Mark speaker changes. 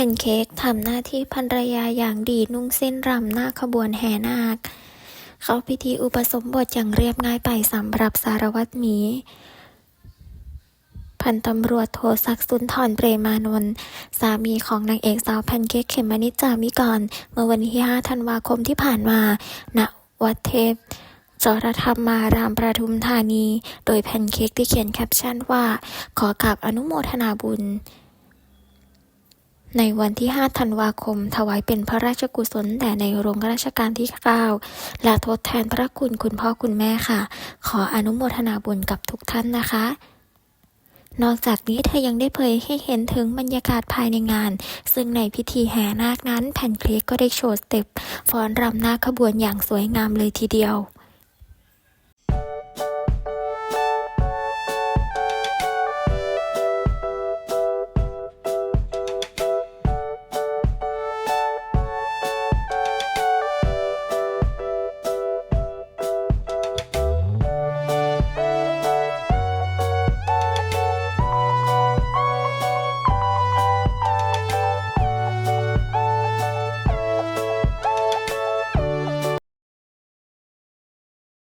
Speaker 1: พนเค้กทำหน้าที่ภรรยาอย่างดีนุ่งเส้นรำหน้าขบวนแห่นาค เข้าพิธีอุปสมบทอย่างเรียบง่ายไปสำหรับสารวัตรหมี พันตำรวจโทศักดิ์สุนทรเปรมานนท์สามีของนางเอกสาวแพนเค้กเขมมนิจจามิกร เมื่อวันที่ 5 ธันวาคมที่ผ่านมา ณ วัดเทพจรธรรมารามประทุมธานี โดยแพนเค้กได้เขียนแคปชั่นว่า ขอกราบอนุโมทนาบุญ ในวันที่ 5 ธันวาคม ถวายเป็นพระราชกุศลแด่ในหลวงรัชกาลที่ 9 และทดแทนพระคุณคุณพ่อคุณแม่ค่ะ ขออนุโมทนาบุญกับทุกท่านนะคะนอกจากนี้เธอยังได้เผยให้เห็นถึงบรรยากาศภายในงาน ซึ่งในพิธีแห่นาคนั้นแผ่นเค้กก็ได้โชว์สเต็ปฟ้อนรำหน้าขบวนอย่างสวยงามเลยทีเดียว